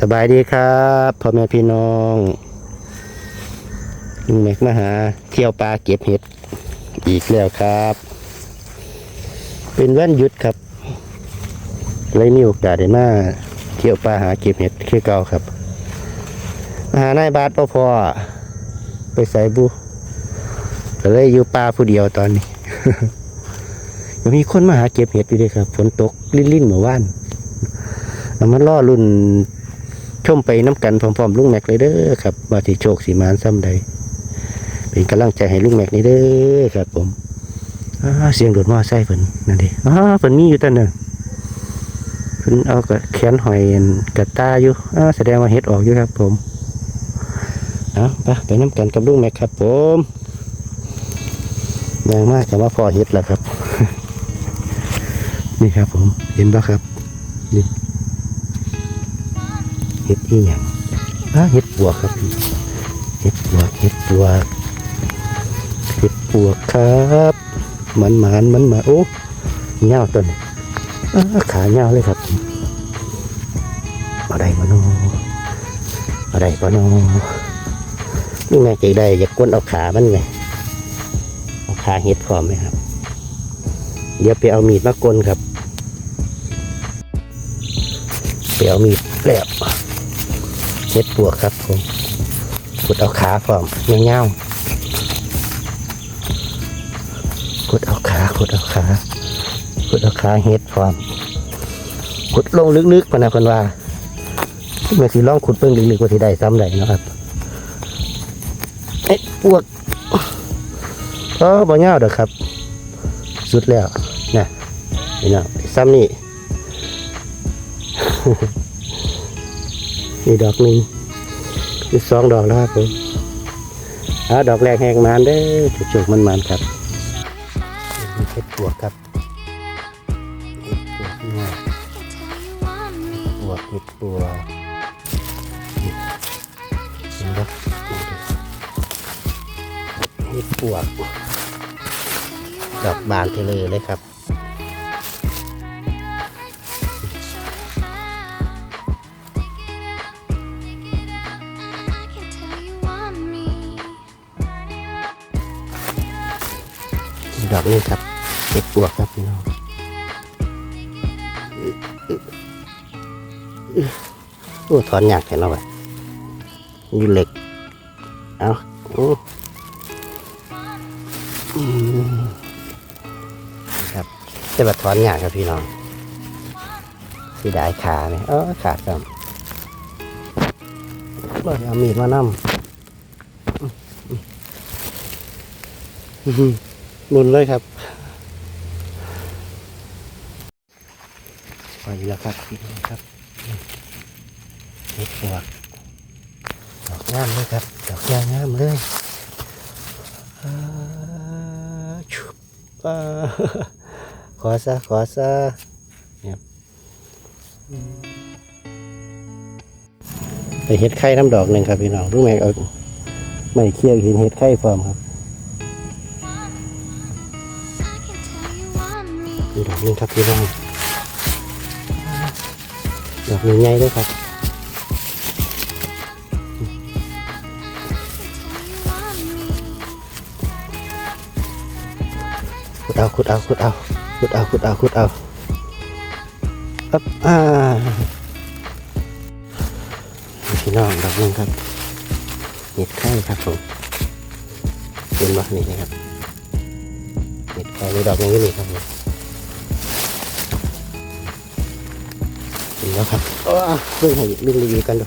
สบายดีครับพ่อแม่พี่น้องลุงแม็กมาหา เที่ยวปลาเก็บเห็ด อีกแล้วครับ เป็นวันหยุดครับเลยมีโอกาสได้มาเที่ยวปลาหาเก็บเห็ดคือเก่าครับมาหานายบาสพ่อพอไปใส่บุก็เลยอยู่ป่าผู้เดียวตอนนี้ยังมีคนมาหาเก็บเห็ดอยู่ด้วยครับฝนตกลิ่นๆเหมือนว่านเอามาล่อรุ่น ชมไปน้ำกันพร้อมๆลุงแม็กเลยเด้อครับว่าที่โชคสีมานซ้ำใด เป็นกำลังใจให้ลุงแม็กนี่เด้อครับ ผมเสียงโดดมอไซค์เพิ่นนั่นดิอ้าเพิ่นมีอยู่ตั้งน่ะเพิ่นเอากระแขนหอยอันกระตาอยู่อแสดงว่าเฮ็ดออกอยู่ครับ ผมเอาไปไปน้ำกันกับลุงแม็กครับ ผมยังมากกับว่าพอเฮ็ดแล้วครับ นี่ครับผมเห็นปะครับนี่ เห็ดอีหยังอ่าเห็ดปวกครับพี่เห็ดปวกเห็ดปวกเห็ดปวกครับมันหมานมันหมาโอ้เงาต้นอ่าขาเงาเลยครับอาได้ปะโนเอาได้ปะโนนี่ไงใจได้อยากกวนเอาขามันไงเอาขาเห็ดพร้อมไหมครับ เดี๋ยวไปเอามีดมากลครับไปเอามีดแล้ว เฮ็ดปวกครับผมกดเอาขาพร้อมเงาๆกดเอาขากดเอาขากดเอาขาเฮ็ดพร้อมกดลงลึกๆพนะเพิ่นว่าเมื่อสิลองขุดเพิ่งลึกๆว่าสิได้ซ้ำได้เนาะครับเอ๊ะปวกเออบ่เงาดอครับ สุดแล้วนะนี่นะซ้ำนี่ นี่ดอกหนึ่งอีกสองดอกแล้วครับผมอาดอกแรกแหงมานเด้จุกๆมันมันครับเห็ดปวกครับเห็ดปวกนี่ว่าปวกเห็ดปวกนี่เห็นปะเห็ดปวกดอกบานเทเลยเลยครับ ดอกนึงครับเห็ดปวกครับพี่น้องโอ้ถอนยากแค่นั้นวะอยู่เหล็ก เอาโอ้ครับแต่ว่าถอนยากครับพี่น้องสีได้ขาเนี่ยเออขาดซ้ำเราเอามีดมานำ หมุนเลยครับไปแล้วครับพี่น้องครับเห็ดปวกดอกงามเลยครับ ดอกยางงามเลยชุบอ่าขอซะขอซะเนี่ยไปเห็ดไข่น้ำดอกหนึ่งครับพี่น้องรู้ไหมเอาไม่เคี่ยวเห็นเห็ดไข่ฟอร์มครับ นึงครับพี่น้องดอกหนึ่งใหญ่ด้วยครับขุดเอาขุดเอาขุดเอาขุดเอาขุดเอาขุดเอาครับอ่านี่พี่น้องดอกหนึงครับเห็ดไข่ครับผมเห็นบ่นี่นะครับเห็ดไข่มีดอกนึงอยู่นี่ครับผม ถึงแล้วครับอ้าเพิ่งให้เพิ่งรีวิวกันดู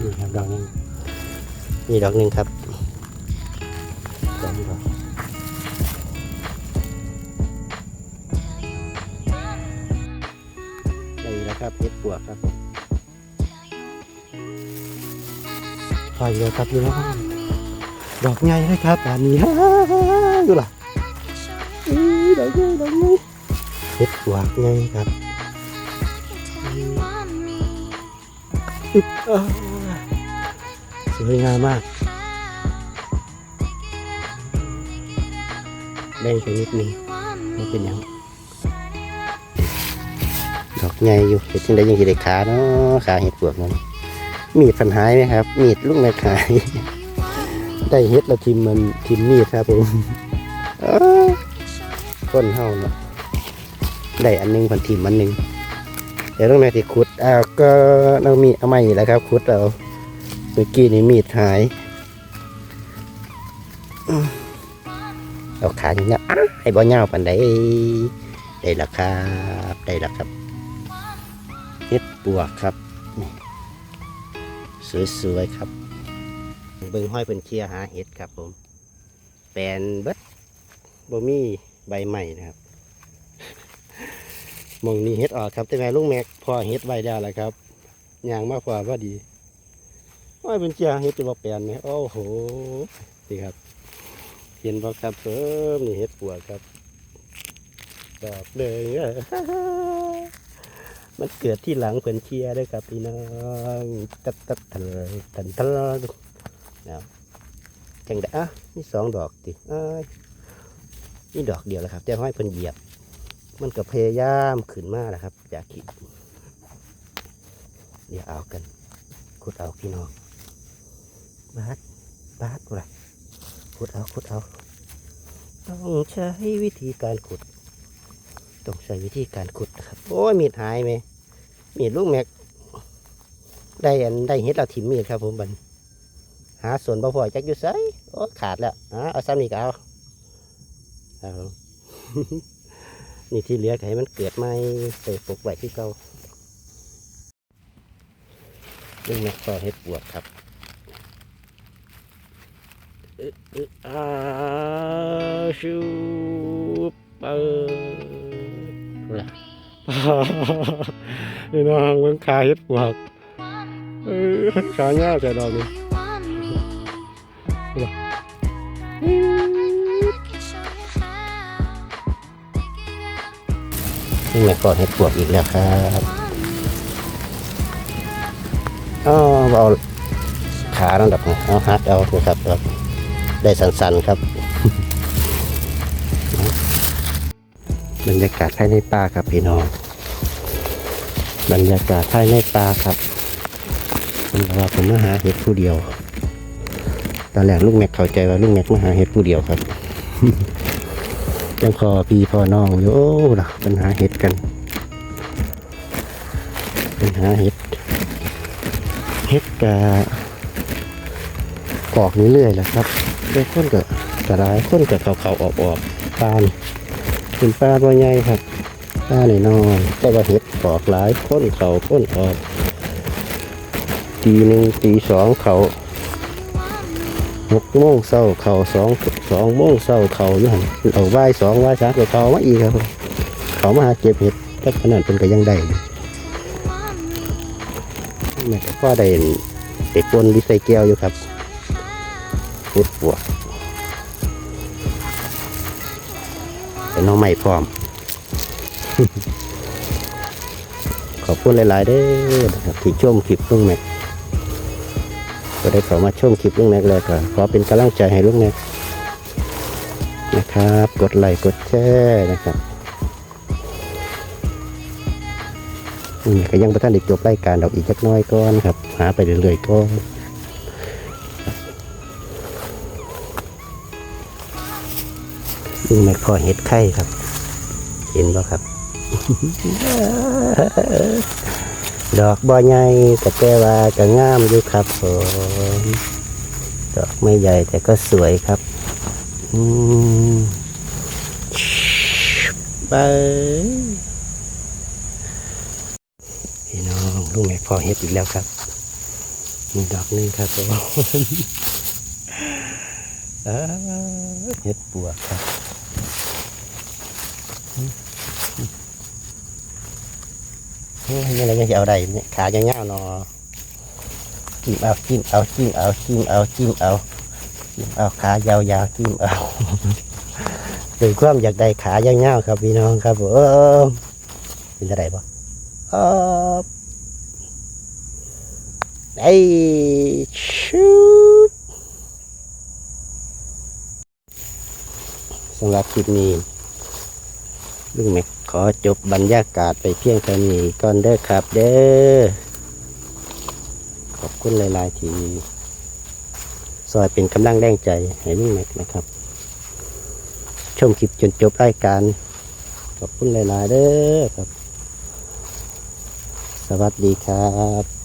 นี่ครับดอกนึงนี่ดอกหนึ่งครับสองดอกนี่แล้วครับเห็ดปวกครับผมไปเลยครับพี่น้อง ดอกใหญ่เลยครับอันนี้ฮ่าดูล่ะดอกใหญ่ดอกใหญ่เห็ดหวากใหญ่ครับสวยงามมากแดงไปนิดนึงไม่เป็นหยังดอกใหญ่อยู่เห็ดจังได้ยังสิได้ขาเนาะขาเห็ดปวกนั้นมีดพันหายไหมครับ มีดลูกแม่ขาย ได้เห็ดแล้วทิมมันทิมมีดครับผมอ้าวก้นเฮาเนาะได้อันหนึงพันทิมอันหนึงเดี๋ยวลูกแม่ที่ขุดอ้าวก็เรามีเอาไม่แล้วครับขุดเอาเมื่อกี้นี่มีดหายเอาขาอย่างเงี้ยให้บ่เหย้าปันได้ได้ละครับได้ละครับเฮ็ดปวกครับ สวยๆครับ เบิ่งห้อยเพิ่นเคลียหาเห็ดครับผม แปลนเบิดบ่มีใบใหม่นะครับมองนี้เห็ดออกครับ แต่แม่ลุงแม็กพอเห็ดไว้แล้วละครับยางมากกว่าพอดีห้อยเพิ่นเคลียเห็ดจะบ่แปลนไหมโอ้โหนี่ครับ เห็นบ่ครับเพิ่มนี่เห็ดปัวครับดอกเลยมันเกิดที่หลังเพิ่นเชียร์ด้วยครับพี่น้องตัดตัดทันทันทัน นะจังได้อะนี่สองดอกติเอ้ยนี่ดอกเดียวแล้วครับแต่ห้อยเพิ่นเหยียบ มันก็พยายามขึ้นมาแล้วครับอยากขีดเดี๋ยวเอากันขุดเอาพี่น้องบาดบาดอะไรขุดเอาขุดเอา ต้องใช้วิธีการขุด ต้องใช้วิธีการขุดครับ โอ้ยมีดหายไหมมีดลูกแม็ก ได้อันได้เห็ดเราถิ่มมีดครับผมบันาส่วนบ่พอจักอยู่ไสโอ้ขาดแล้วอะเอาซ้ำนี่ก็เอาเอานี่ที่เหลือให้มันเกิดไม่ใส่ปลูกไว้ที่เก่าลูกแม็กก็เห็ดปวกครับอึอึอาชูเปิดละนี่น้องมันขาเฮ็ดปวกขาเงาแต่ดอกนี้ นี่แม่ก่อนเฮ็ดปวกอีกแล้วครับอ๋อเอาขานั่นดับนะเอาฮัดเอาถูกครับครับ ได้สันๆครับบรรยากาศภายในป่าครับพี่น้อง บรรยากาศภายในป่าครับผมบอกว่าผมมาหาเห็ดผู้เดียว ตอนแรกลูกแม็กเข้าใจว่าลูกแม็กมาหาเห็ดผู้เดียวครับยังคอพี่พ่อน้องอยู่โอ้ล่ะปัญหาเห็ดกันปัญหาเห็ดเห็ดกะออกนี้เรื่อยๆแหละครับได้ต้นกับกระไรต้นกับเขาเขาๆออกออกๆปานเป็นปลาตัวใหญ่ครับปลาหน่อยนอนแต่ว่าเห็ดออกหลายต้นเขาต้นออกตีหนึ่งตีสองเขา หกโมงเศร้าเข่าสองสองโมงเศร้าเข่าอยู่หันเอาไหว้สองไหว้สามก็เข่ามาอีกครับเขามาหาเก็บเห็ดแต่ขนาดเป็นก็ยังได้อยู่แม่ก็พ่อได้เด็กปนลิไซเกลอยู่ครับพุดปวกเป็นน้องใหม่พร้อม ขอบคุณหลาย ๆ เด้อที่ชมคลิปลุงแม็ ก็ได้ขอมาชมคลิปลุงแม็กเลยก็ขอเป็นกำลังใจให้ลุงแม็กนะครับ กดไลค์กดแชร์นะครับลุงแม็กก็ยังประท่านเด็กจบรายการดอกอีกจักน้อยก่อนครับ หาไปเรื่อยๆก่อนลุงแม็กพอเห็ดไข่ครับ เห็นบ่ครับ ดอกบอใหญ่แต่แต่ว่าก็งามอยู่ครับผมดอกไม่ใหญ่แต่ก็สวยครับอืมไปพี่น้องลูกแม่พอเฮ็ดอีกแล้วครับมีดอกนึงครับผมเฮ็ดปวกครับ เฮ้ย นี่อะไรยังจะเอาได้เนี่ยขายาวๆเนาะจิ้มเอาจิ้มเอาจิ้มเอาจิ้มเอาจิ้มเอาจิ้มเอาขายาวๆจิ้มเอาโดยความอยากได้ขายาวๆครับพี่น้องครับผมเป็นอะไรบ่เออไอ้ชูสำหรับคลิปนี้ลุงแม็ก ขอจบบรรยากาศไปเพียงเท่านี้ก่อนเด้อครับ เด้อขอบคุณหลายๆทีซอยเป็นกำลังแรงใจให้ลุงแม็กนะครับ ชมคลิปจนจบรายการ ขอบคุณหลายๆเด้อครับ สวัสดีครับ